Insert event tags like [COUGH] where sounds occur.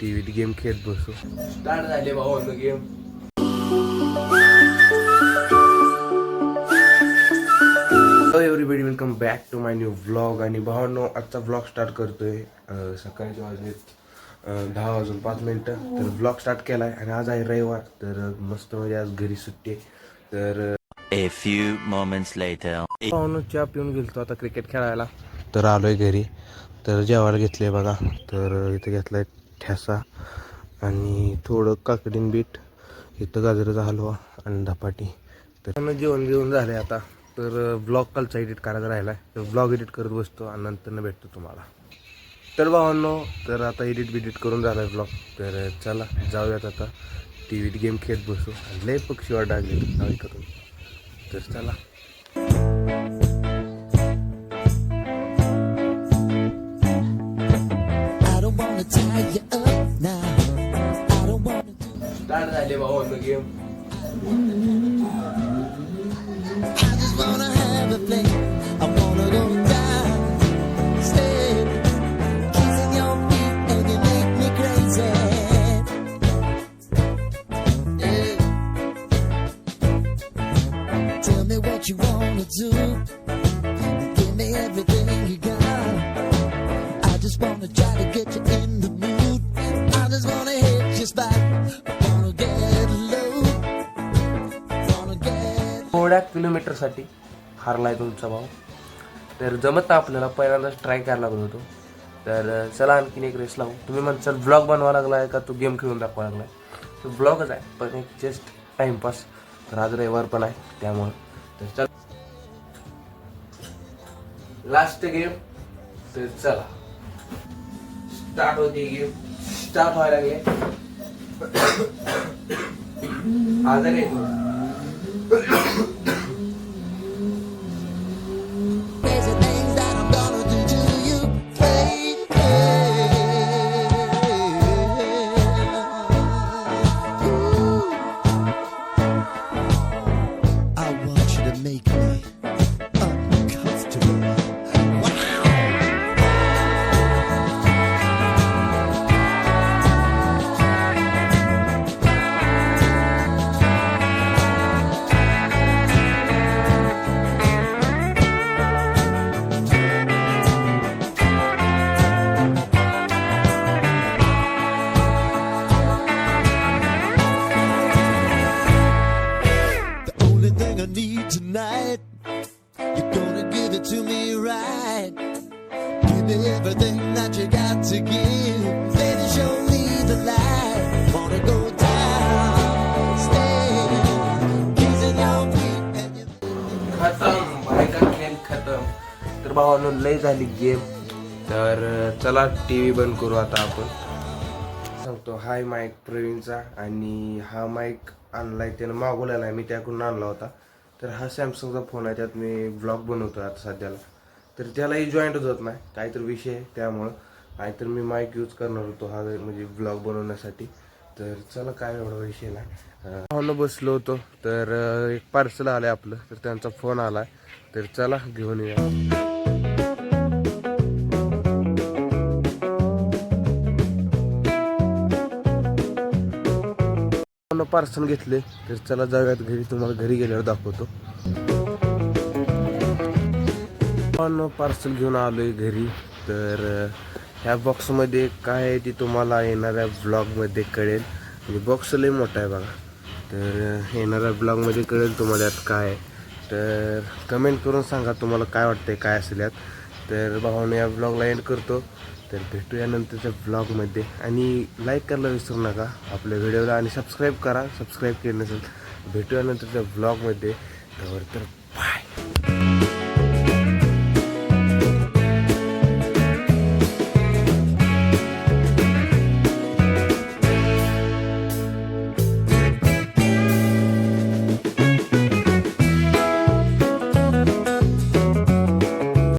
T व्हीत game खेळत बसू. Start झाले भाऊ game. Everybody welcome back to my new vlog आणि भावांनो आजचा व्लॉग स्टार्ट करतोय. सकाळचे वाजलेत दहा वाजून पाच मिनटं. तर व्लॉग स्टार्ट केलाय. आणि आज आहे रविवार. तर मस्त म्हणजे आज घरी सुट्टी आहे. तर A few moments later. भावांनो चहा पिऊन गेलतो आता क्रिकेट खेळायला. तर आलोय घरी. तर जेवायला घेतले बघा. तर इथं घेतलाय ठ्यासा आणि थोडं काकडीन बीट इथं गाजराचा हलवा आणि धपाटी. तर जेवण जेवण झाले आता. तर ब्लॉग कालचा एडिट करायचा राहिला तर ब्लॉग एडिट करत बसतो आणि नंतर भेटतो तुम्हाला. तर भावांनो तर आता एडिट बिडिट करून झाला आहे ब्लॉग तर चला जाऊयात आता. टी व्हीत गेम खेळत बसू. आणि लय पक्षी वाटागले नावी करून तर चला. I don't wanna do Dahil na lima game. I just wanna have a fling. I wanna go kissing your feet and you make me crazy. Tell me what you wanna do. Give me everything you got. थोड्या किलोमीटरसाठी हारला आहे तुमचा भाऊ तर जमत आपल्याला पहिल्यांदाच try करायला लागलो होतो. तर चला आणखीन एक रेस लावू. तुम्ही म्हणसाल ब्लॉग बनवा लागला आहे का? तू गेम खेळून दाखवा लागला आहे तो ब्लॉगच आहे पण एक जस्ट टाइमपास तर आज रविवार पण आहे त्यामुळं. तर चल. लास्ट गेम तर चला. स्टार्ट होते गेम स्टार्ट व्हायला लागले. [COUGHS] आजारी right. Give me everything that you got to give. Baby, show me the light. Wanna go down, stay, kissing your feet and you. खतम भाई का खेळ खतम तर भावानं लय झाली गेम तर चला टी व्ही बंद करू आता आपण सांगतो हाय माईक प्रवीणचा आणि हा माईक आणलाय त्यानं मागवलेला आहे मी त्याकडून आणला होता तर हा सॅमसंगचा फोन आहे त्यात मी ब्लॉग बनवतो आता सध्याला तर त्यालाही जॉईंटच होत नाही. काहीतरी विषय आहे त्यामुळं. नाहीतर मी माईक यूज करणार होतो हा म्हणजे ब्लॉग बनवण्यासाठी. तर चला काय एवढा विषय नाही. भावनं बसलो होतो. तर एक पार्सल आलं आपलं. तर त्यांचा फोन आला तर चला घेऊन या पार्सल घेतले. तर चला जाऊयात घरी. तुम्हाला घरी गेल्यावर दाखवतो. पण पार्सल घेऊन आलो आहे घरी. तर ह्या बॉक्समध्ये काय आहे ती तुम्हाला येणाऱ्या ब्लॉगमध्ये कळेल. म्हणजे बॉक्स लय मोठा आहे बघा. तर येणाऱ्या ब्लॉगमध्ये कळेल तुम्हाला यात काय आहे. तर कमेंट करून सांगा तुम्हाला काय वाटतं आहे काय असेल यात. तर भावाने या ब्लॉगला एंड करतो. तर भेटूया नंतरच्या ब्लॉगमध्ये आणि लाईक करायला विसरू नका. आपल्या व्हिडिओला आणि सबस्क्राईब करा. सबस्क्राईब केलं नसेल भेटूया नंतरच्या ब्लॉगमध्ये तर